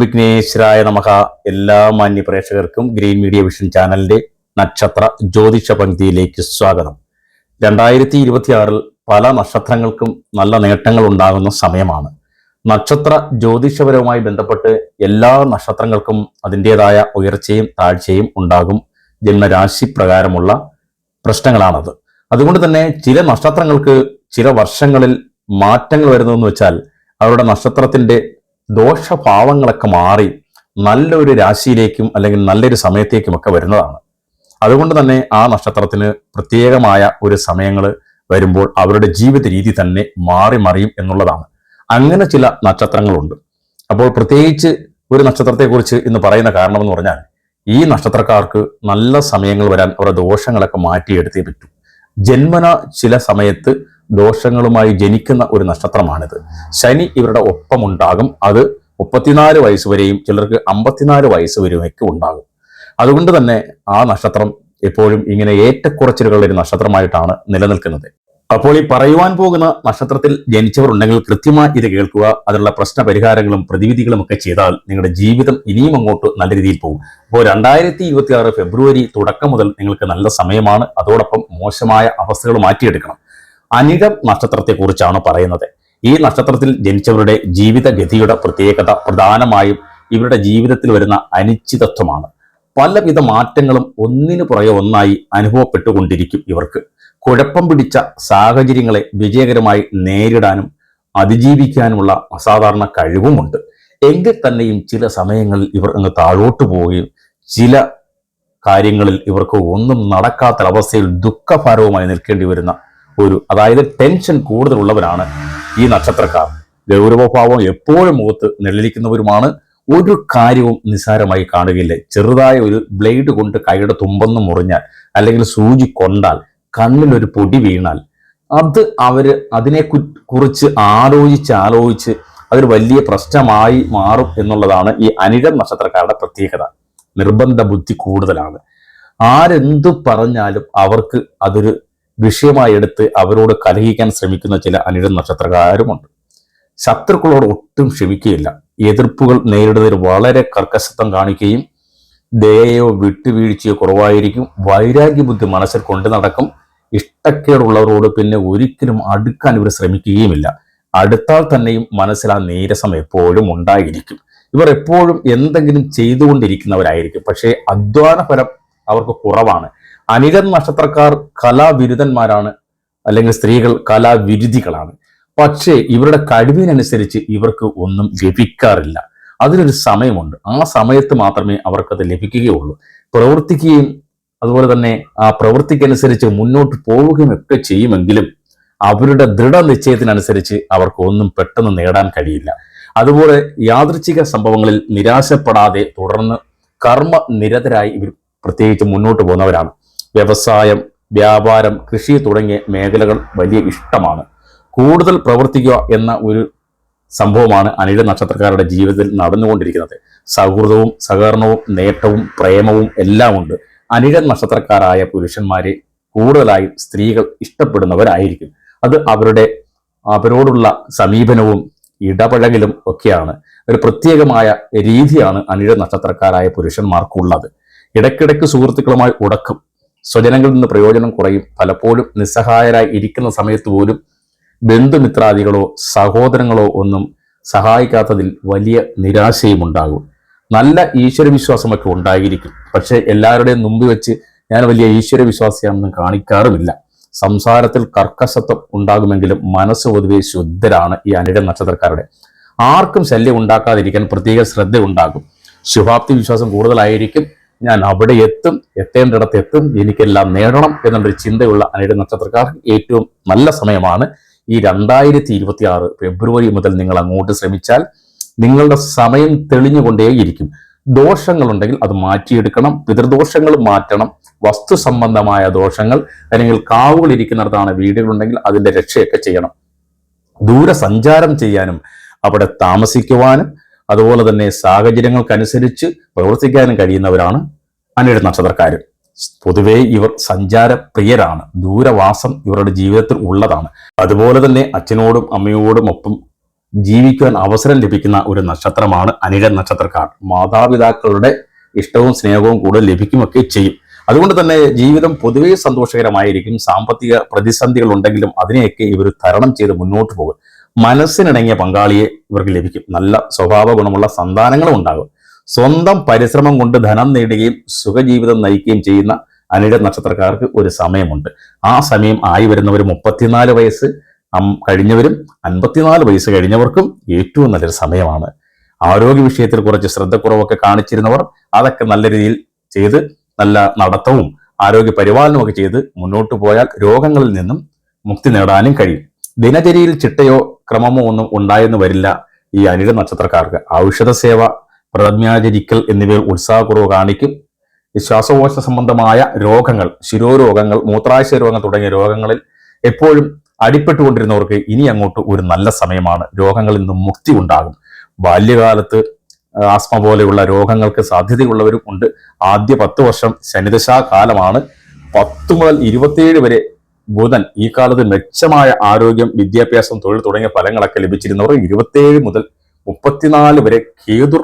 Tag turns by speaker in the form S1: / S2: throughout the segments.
S1: വിഘ്നേശ്വരായ നമഹ എല്ലാ മാന്യ പ്രേക്ഷകർക്കും ഗ്രീൻ മീഡിയ വിഷൻ ചാനലിന്റെ നക്ഷത്ര ജ്യോതിഷ പങ്ക്തിയിലേക്ക് സ്വാഗതം. രണ്ടായിരത്തി ഇരുപത്തിയാറിൽ പല നക്ഷത്രങ്ങൾക്കും നല്ല നേട്ടങ്ങൾ ഉണ്ടാകുന്ന സമയമാണ്. നക്ഷത്ര ജ്യോതിഷപരവുമായി ബന്ധപ്പെട്ട് എല്ലാ നക്ഷത്രങ്ങൾക്കും അതിന്റെതായ ഉയർച്ചയും താഴ്ചയും ഉണ്ടാകും ജന്മരാശി പ്രകാരമുള്ള പ്രശ്നങ്ങളാണത്. അതുകൊണ്ട് തന്നെ ചില നക്ഷത്രങ്ങൾക്ക് ചില വർഷങ്ങളിൽ മാറ്റങ്ങൾ വരുന്നതെന്ന് വെച്ചാൽ അവരുടെ നക്ഷത്രത്തിന്റെ ദോഷഭാവങ്ങളൊക്കെ മാറി നല്ലൊരു രാശിയിലേക്കും അല്ലെങ്കിൽ നല്ലൊരു സമയത്തേക്കും ഒക്കെ വരുന്നതാണ്. അതുകൊണ്ട് തന്നെ ആ നക്ഷത്രത്തിന് പ്രത്യേകമായ ഒരു സമയങ്ങൾ വരുമ്പോൾ അവരുടെ ജീവിത രീതി തന്നെ മാറി മറിയും എന്നുള്ളതാണ്. അങ്ങനെ ചില നക്ഷത്രങ്ങളുണ്ട്. അപ്പോൾ പ്രത്യേകിച്ച് ഒരു നക്ഷത്രത്തെക്കുറിച്ച് ഇന്ന് പറയുന്ന കാരണമെന്ന് പറഞ്ഞാൽ ഈ നക്ഷത്രക്കാർക്ക് നല്ല സമയങ്ങൾ വരാൻ അവരുടെ ദോഷങ്ങളൊക്കെ മാറ്റിയെടുത്തേ പറ്റൂ. ജന്മന ചില സമയത്ത് ദോഷങ്ങളുമായി ജനിക്കുന്ന ഒരു നക്ഷത്രമാണിത്. ശനി ഇവരുടെ ഒപ്പമുണ്ടാകും. അത് മുപ്പത്തിനാല് വയസ്സ് വരെയും ചിലർക്ക് അമ്പത്തിനാല് വയസ്സ് വരെയൊക്കെ ഉണ്ടാകും. അതുകൊണ്ട് തന്നെ ആ നക്ഷത്രം എപ്പോഴും ഇങ്ങനെ ഏറ്റക്കുറച്ചിലുകളുടെ ഒരു നക്ഷത്രമായിട്ടാണ് നിലനിൽക്കുന്നത്. അപ്പോൾ ഈ പറയുവാൻ പോകുന്ന നക്ഷത്രത്തിൽ ജനിച്ചവർ ഉണ്ടെങ്കിൽ കൃത്യമായി ഇത് കേൾക്കുക. അതിനുള്ള പ്രശ്ന പരിഹാരങ്ങളും പ്രതിവിധികളും ഒക്കെ ചെയ്താൽ നിങ്ങളുടെ ജീവിതം ഇനിയും അങ്ങോട്ട് നല്ല രീതിയിൽ പോകും. അപ്പോൾ രണ്ടായിരത്തി ഇരുപത്തി ഫെബ്രുവരി തുടക്കം മുതൽ നിങ്ങൾക്ക് നല്ല സമയമാണ്. അതോടൊപ്പം മോശമായ അവസ്ഥകൾ മാറ്റിയെടുക്കണം. അനിഴം നക്ഷത്രത്തെക്കുറിച്ചാണ് പറയുന്നത്. ഈ നക്ഷത്രത്തിൽ ജനിച്ചവരുടെ ജീവിതഗതിയുടെ പ്രത്യേകത പ്രധാനമായും ഇവരുടെ ജീവിതത്തിൽ വരുന്ന അനിശ്ചിതത്വമാണ്. പലവിധ മാറ്റങ്ങളും ഒന്നിനു പുറകെ ഒന്നായി അനുഭവപ്പെട്ടുകൊണ്ടിരിക്കും ഇവർക്ക്. കുഴപ്പം പിടിച്ച സാഹചര്യങ്ങളെ വിജയകരമായി നേരിടാനും അതിജീവിക്കാനുമുള്ള അസാധാരണ കഴിവുമുണ്ട്. എങ്കിൽ തന്നെയും ചില സമയങ്ങളിൽ ഇവർ അങ്ങ് താഴോട്ട് പോവുകയും ചില കാര്യങ്ങളിൽ ഇവർക്ക് ഒന്നും നടക്കാത്തൊരവസ്ഥയിൽ ദുഃഖഭാരവുമായി നിൽക്കേണ്ടി വരുന്ന ഒരു അതായത് ടെൻഷൻ കൂടുതലുള്ളവരാണ് ഈ നക്ഷത്രക്കാർ. ഗൗരവഭാവം എപ്പോഴും മുഖത്ത് നിഴലിക്കുന്നവരുമാണ് ഒരു കാര്യവും നിസ്സാരമായി കാണുകയില്ല. ചെറുതായ ഒരു ബ്ലേഡ് കൊണ്ട് കൈയുടെ തുമ്പെന്ന് മുറിഞ്ഞാൽ അല്ലെങ്കിൽ സൂചി കൊണ്ടാൽ കണ്ണിലൊരു പൊടി വീണാൽ അത് അവർ അതിനെ കുറിച്ച് ആലോചിച്ച് ആലോചിച്ച് അതൊരു വലിയ പ്രശ്നമായി മാറും എന്നുള്ളതാണ് ഈ അനിഴം നക്ഷത്രക്കാരുടെ പ്രത്യേകത. നിർബന്ധ ബുദ്ധി കൂടുതലാണ്. ആരെന്തു പറഞ്ഞാലും അവർക്ക് അതൊരു വിഷയമായി എടുത്ത് അവരോട് കലഹിക്കാൻ ശ്രമിക്കുന്ന ചില അനിഴ നക്ഷത്രകാരുമുണ്ട് ശത്രുക്കളോട് ഒട്ടും ക്ഷമിക്കുകയില്ല. എതിർപ്പുകൾ നേരിടുന്നതിൽ വളരെ കർക്കശത്വം കാണിക്കുകയും ദയയോ വിട്ടുവീഴ്ചയോ കുറവായിരിക്കും. വൈരാഗ്യ ബുദ്ധി മനസ്സിൽ കൊണ്ടു നടക്കും. ഇഷ്ടക്കേടുള്ളവരോട് പിന്നെ ഒരിക്കലും അടുക്കാൻ ഇവർ ശ്രമിക്കുകയുമില്ല. അടുത്താൽ തന്നെയും മനസ്സിൽ ആ നീരസം എപ്പോഴും ഉണ്ടായിരിക്കും. ഇവർ എപ്പോഴും എന്തെങ്കിലും ചെയ്തുകൊണ്ടിരിക്കുന്നവരായിരിക്കും. പക്ഷേ അധ്വാന ഫലം അവർക്ക് കുറവാണ്. അനിഴൻ നക്ഷത്രക്കാർ കലാവിരുദ്ധന്മാരാണ് അല്ലെങ്കിൽ സ്ത്രീകൾ കലാവിരുദ്ധികളാണ് പക്ഷേ ഇവരുടെ കഴിവിനനുസരിച്ച് ഇവർക്ക് ഒന്നും ലഭിക്കാറില്ല. അതിനൊരു സമയമുണ്ട്. ആ സമയത്ത് മാത്രമേ അവർക്കത് ലഭിക്കുകയുള്ളൂ. പ്രവർത്തിക്കുകയും അതുപോലെ തന്നെ ആ പ്രവൃത്തിക്കനുസരിച്ച് മുന്നോട്ട് പോവുകയും ഒക്കെ ചെയ്യുമെങ്കിലും അവരുടെ ദൃഢനിശ്ചയത്തിനനുസരിച്ച് അവർക്ക് ഒന്നും പെട്ടെന്ന് നേടാൻ കഴിയില്ല. അതുപോലെ യാദൃച്ഛിക സംഭവങ്ങളിൽ നിരാശപ്പെടാതെ തുടർന്ന് കർമ്മ നിരതരായി ഇവർ പ്രത്യേകിച്ച് മുന്നോട്ട് പോകുന്നവരാണ്. വ്യവസായം വ്യാപാരം കൃഷി തുടങ്ങിയ മേഖലകൾ വലിയ ഇഷ്ടമാണ്. കൂടുതൽ പ്രവർത്തിക്കുക എന്ന ഒരു സംഭവമാണ് അനിഴ നക്ഷത്രക്കാരുടെ ജീവിതത്തിൽ നടന്നുകൊണ്ടിരിക്കുന്നത്. സൗഹൃദവും സഹകരണവും നേട്ടവും പ്രേമവും എല്ലാം ഉണ്ട്. അനിഴ നക്ഷത്രക്കാരായ പുരുഷന്മാരെ കൂടുതലായും സ്ത്രീകൾ ഇഷ്ടപ്പെടുന്നവരായിരിക്കും. അത് അവരുടെ അവരോടുള്ള സമീപനവും ഇടപഴകലും ഒക്കെയാണ്. ഒരു പ്രത്യേകമായ രീതിയാണ് അനിഴ നക്ഷത്രക്കാരായ പുരുഷന്മാർക്കുള്ളത്. ഇടയ്ക്കിടയ്ക്ക് സുഹൃത്തുക്കളുമായി ഉടക്കും സ്വജനങ്ങളിൽ നിന്ന് പ്രയോജനം കുറയും. പലപ്പോഴും നിസ്സഹായരായി ഇരിക്കുന്ന സമയത്ത് പോലും ബന്ധുമിത്രാദികളോ സഹോദരങ്ങളോ ഒന്നും സഹായിക്കാത്തതിൽ വലിയ നിരാശയും ഉണ്ടാകും നല്ല ഈശ്വരവിശ്വാസമൊക്കെ ഉണ്ടായിരിക്കും. പക്ഷെ എല്ലാവരുടെയും മുമ്പ് വെച്ച് ഞാൻ വലിയ ഈശ്വരവിശ്വാസിയാണെന്ന് കാണിക്കാറുമില്ല. സംസാരത്തിൽ കർക്കശത്വം ഉണ്ടാകുമെങ്കിലും മനസ്സ് പൊതുവെ ശുദ്ധരാണ് ഈ അനിഴ നക്ഷത്രക്കാരുടെ. ആർക്കും ശല്യം ഉണ്ടാക്കാതിരിക്കാൻ പ്രത്യേക ശ്രദ്ധ ഉണ്ടാകും ശുഭാപ്തി വിശ്വാസം കൂടുതലായിരിക്കും. ഞാൻ അവിടെ എത്തും എത്തേണ്ടിടത്ത് എത്തും എനിക്കെല്ലാം നേടണം എന്നുള്ളൊരു ചിന്തയുള്ള അനിഴ നക്ഷത്രക്കാർക്ക് ഏറ്റവും നല്ല സമയമാണ്. ഈ രണ്ടായിരത്തി ഇരുപത്തി ആറ് ഫെബ്രുവരി മുതൽ നിങ്ങൾ അങ്ങോട്ട് ശ്രമിച്ചാൽ നിങ്ങളുടെ സമയം തെളിഞ്ഞുകൊണ്ടേയിരിക്കും ദോഷങ്ങളുണ്ടെങ്കിൽ അത് മാറ്റിയെടുക്കണം പിതൃദോഷങ്ങൾ മാറ്റണം വസ്തു സംബന്ധമായ ദോഷങ്ങൾ അല്ലെങ്കിൽ കാവുകൾ ഇരിക്കുന്നിടത്താണ് വീടുകളുണ്ടെങ്കിൽ അതിന്റെ രക്ഷയൊക്കെ ചെയ്യണം. ദൂരസഞ്ചാരം ചെയ്യാനും അവിടെ താമസിക്കുവാനും അതുപോലെ തന്നെ സാഹചര്യങ്ങൾക്കനുസരിച്ച് പ്രവർത്തിക്കാനും കഴിയുന്നവരാണ് അനിഴ നക്ഷത്രക്കാർ പൊതുവേ ഇവർ സഞ്ചാരപ്രിയരാണ്. ദൂരവാസം ഇവരുടെ ജീവിതത്തിൽ ഉള്ളതാണ്. അതുപോലെ തന്നെ അച്ഛനോടും അമ്മയോടും ഒപ്പം ജീവിക്കുവാൻ അവസരം ലഭിക്കുന്ന ഒരു നക്ഷത്രമാണ് അനിഴ നക്ഷത്രക്കാർ. മാതാപിതാക്കളുടെ ഇഷ്ടവും സ്നേഹവും കൂടുതൽ ലഭിക്കുമൊക്കെ ചെയ്യും. അതുകൊണ്ട് തന്നെ ജീവിതം പൊതുവേ സന്തോഷകരമായിരിക്കും. സാമ്പത്തിക പ്രതിസന്ധികൾ ഉണ്ടെങ്കിലും അതിനെയൊക്കെ ഇവർ തരണം ചെയ്ത് മുന്നോട്ട് പോകും. മനസ്സിനിണങ്ങിയ പങ്കാളിയെ ഇവർക്ക് ലഭിക്കും. നല്ല സ്വഭാവ ഗുണമുള്ള സന്താനങ്ങളും ഉണ്ടാകും. സ്വന്തം പരിശ്രമം കൊണ്ട് ധനം നേടുകയും സുഖജീവിതം നയിക്കുകയും ചെയ്യുന്ന അനിഴ നക്ഷത്രക്കാർക്ക് ഒരു സമയമുണ്ട്. ആ സമയം ആയി വരുന്നവർ മുപ്പത്തിനാല് വയസ്സ് കഴിഞ്ഞവരും അൻപത്തിനാല് വയസ്സ് കഴിഞ്ഞവർക്കും ഏറ്റവും നല്ലൊരു സമയമാണ്. ആരോഗ്യ വിഷയത്തിൽ കുറച്ച് ശ്രദ്ധക്കുറവൊക്കെ കാണിച്ചിരുന്നവർ അതൊക്കെ നല്ല രീതിയിൽ ചെയ്ത് നല്ല നടത്തവും ആരോഗ്യ പരിപാലനമൊക്കെ ചെയ്ത് മുന്നോട്ട് പോയാൽ രോഗങ്ങളിൽ നിന്നും മുക്തി നേടാനും കഴിയും. ദിനചര്യയിൽ ചിട്ടയോ ക്രമമോ ഒന്നും ഉണ്ടായെന്ന് വരില്ല. ഈ അനിഴ നക്ഷത്രക്കാർക്ക് ഔഷധ സേവ പ്രതിജ്ഞാചരിക്കൽ എന്നിവയിൽ ഉത്സാഹക്കുറവ് കാണിക്കും. ശ്വാസകോശ സംബന്ധമായ രോഗങ്ങൾ ശിരോരോഗങ്ങൾ മൂത്രാശയ രോഗങ്ങൾ തുടങ്ങിയ രോഗങ്ങളിൽ എപ്പോഴും അടിപ്പെട്ടുകൊണ്ടിരുന്നവർക്ക് ഇനി അങ്ങോട്ട് ഒരു നല്ല സമയമാണ്. രോഗങ്ങളിൽ നിന്നും മുക്തി ഉണ്ടാകും. ബാല്യകാലത്ത് ആസ്മ പോലെയുള്ള രോഗങ്ങൾക്ക് സാധ്യതയുള്ളവരും ഉണ്ട്. ആദ്യ പത്ത് വർഷം ശനിദശാ കാലമാണ്. പത്ത് മുതൽ ഇരുപത്തിയേഴ് വരെ ബുധൻ ഈ കാലത്ത് മെച്ചമായ ആരോഗ്യം വിദ്യാഭ്യാസം തൊഴിൽ തുടങ്ങിയ ഫലങ്ങളൊക്കെ ലഭിച്ചിരുന്നവർ ഇരുപത്തേഴ് മുതൽ മുപ്പത്തിനാല് വരെ കേതുർ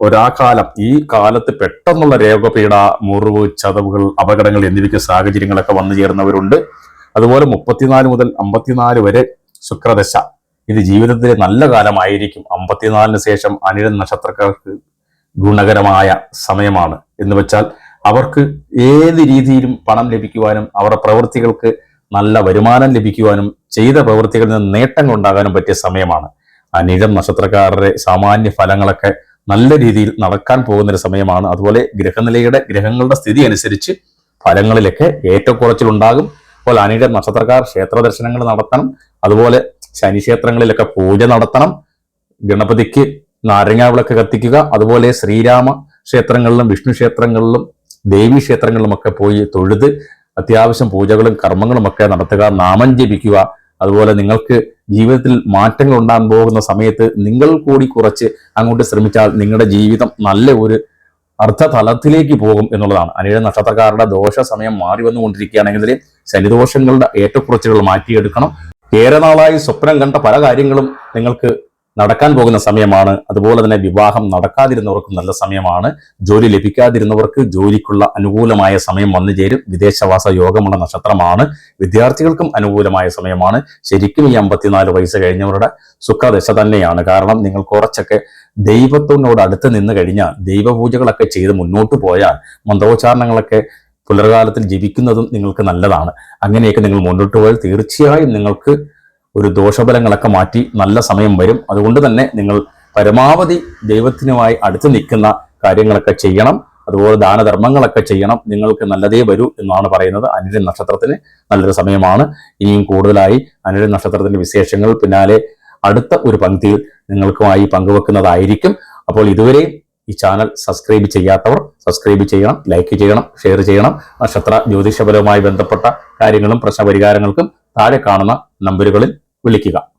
S1: ഒരാകാലം ഈ കാലത്ത് പെട്ടെന്നുള്ള രോഗപീഡ മുറിവ് ചതവുകൾ അപകടങ്ങൾ എന്നിവയ്ക്ക് സാഹചര്യങ്ങളൊക്കെ വന്നു ചേർന്നവരുണ്ട്. അതുപോലെ മുപ്പത്തിനാല് മുതൽ അമ്പത്തിനാല് വരെ ശുക്രദശ. ഇത് ജീവിതത്തിലെ നല്ല കാലമായിരിക്കും. അമ്പത്തിനാലിന് ശേഷം അനിഴ നക്ഷത്രക്കാർക്ക് ഗുണകരമായ സമയമാണ്. എന്ന് വെച്ചാൽ അവർക്ക് ഏത് രീതിയിലും പണം ലഭിക്കുവാനും അവരുടെ പ്രവൃത്തികൾക്ക് നല്ല വരുമാനം ലഭിക്കുവാനും ചെയ്ത പ്രവൃത്തികളിൽ നിന്ന് നേട്ടങ്ങൾ ഉണ്ടാകാനും പറ്റിയ സമയമാണ്. ആ നിജം നക്ഷത്രക്കാരുടെ സാമാന്യ ഫലങ്ങളൊക്കെ നല്ല രീതിയിൽ നടക്കാൻ പോകുന്ന ഒരു സമയമാണ്. അതുപോലെ ഗ്രഹനിലയുടെ ഗ്രഹങ്ങളുടെ സ്ഥിതി അനുസരിച്ച് ഫലങ്ങളിലൊക്കെ ഏറ്റക്കുറച്ചിലുണ്ടാകും. അപ്പോൾ അനിഴ നക്ഷത്രക്കാർ ക്ഷേത്ര ദർശനങ്ങൾ നടത്തണം. അതുപോലെ ശനിക്ഷേത്രങ്ങളിലൊക്കെ പൂജ നടത്തണം. ഗണപതിക്ക് നാരങ്ങാവിളക്ക് കത്തിക്കുക. അതുപോലെ ശ്രീരാമ ക്ഷേത്രങ്ങളിലും വിഷ്ണു ക്ഷേത്രങ്ങളിലും ദേവീ ക്ഷേത്രങ്ങളിലുമൊക്കെ പോയി തൊഴുത് അത്യാവശ്യം പൂജകളും കർമ്മങ്ങളും ഒക്കെ നടത്തുക നാമം ജപിക്കുക അതുപോലെ നിങ്ങൾക്ക് ജീവിതത്തിൽ മാറ്റങ്ങൾ ഉണ്ടാകാൻ പോകുന്ന സമയത്ത് നിങ്ങൾ കൂടി കുറച്ച് അങ്ങോട്ട് ശ്രമിച്ചാൽ നിങ്ങളുടെ ജീവിതം നല്ല ഒരു അർത്ഥതലത്തിലേക്ക് പോകും എന്നുള്ളതാണ്. അനിഴ നക്ഷത്രക്കാരുടെ ദോഷ സമയം മാറി വന്നുകൊണ്ടിരിക്കുകയാണെങ്കിൽ ശനിദോഷങ്ങളുടെ ഏറ്റക്കുറച്ചുകൾ മാറ്റിയെടുക്കണം. ഏറെ നാളായി സ്വപ്നം കണ്ട പല കാര്യങ്ങളും നിങ്ങൾക്ക് നടക്കാൻ പോകുന്ന സമയമാണ്. അതുപോലെ തന്നെ വിവാഹം നടക്കാതിരുന്നവർക്കും നല്ല സമയമാണ്. ജോലി ലഭിക്കാതിരുന്നവർക്ക് ജോലിക്കുള്ള അനുകൂലമായ സമയം വന്നു ചേരും. വിദേശവാസ യോഗമുള്ള നക്ഷത്രമാണ്. വിദ്യാർത്ഥികൾക്കും അനുകൂലമായ സമയമാണ്. ശരിക്കും ഈ അമ്പത്തിനാല് വയസ്സ് കഴിഞ്ഞവരുടെ സുഖദശ തന്നെയാണ്. കാരണം നിങ്ങൾ കുറച്ചൊക്കെ ദൈവത്തിനോട് അടുത്ത് നിന്ന് കഴിഞ്ഞാൽ ദൈവപൂജകളൊക്കെ ചെയ്ത് മുന്നോട്ട് പോയാൽ മന്ത്രോച്ചാരണങ്ങളൊക്കെ പുലർകാലത്തിൽ ജീവിക്കുന്നതും നിങ്ങൾക്ക് നല്ലതാണ്. അങ്ങനെയൊക്കെ നിങ്ങൾ മുന്നോട്ട് പോയാൽ തീർച്ചയായും നിങ്ങൾക്ക് ഒരു ദോഷഫലങ്ങളൊക്കെ മാറ്റി നല്ല സമയം വരും. അതുകൊണ്ട് തന്നെ നിങ്ങൾ പരമാവധി ദൈവത്തിനുമായി അടുത്ത് നിൽക്കുന്ന കാര്യങ്ങളൊക്കെ ചെയ്യണം. അതുപോലെ ദാനധർമ്മങ്ങളൊക്കെ ചെയ്യണം. നിങ്ങൾക്ക് നല്ലതേ വരൂ എന്നാണ് പറയുന്നത്. അനിഴ നക്ഷത്രത്തിന് നല്ലൊരു സമയമാണ്. ഇനിയും കൂടുതലായി അനിഴ നക്ഷത്രത്തിന്റെ വിശേഷങ്ങൾ പിന്നാലെ അടുത്ത ഒരു പങ്ക്തിയിൽ നിങ്ങൾക്കുമായി പങ്കുവെക്കുന്നതായിരിക്കും. അപ്പോൾ ഇതുവരെ ഈ ചാനൽ സബ്സ്ക്രൈബ് ചെയ്യാത്തവർ സബ്സ്ക്രൈബ് ചെയ്യണം ലൈക്ക് ചെയ്യണം ഷെയർ ചെയ്യണം. നക്ഷത്ര ജ്യോതിഷപരവുമായി ബന്ധപ്പെട്ട കാര്യങ്ങളും പ്രശ്നപരിഹാരങ്ങൾക്കും താഴെ കാണുന്ന നമ്പറുകളിൽ വിളിക്കുക.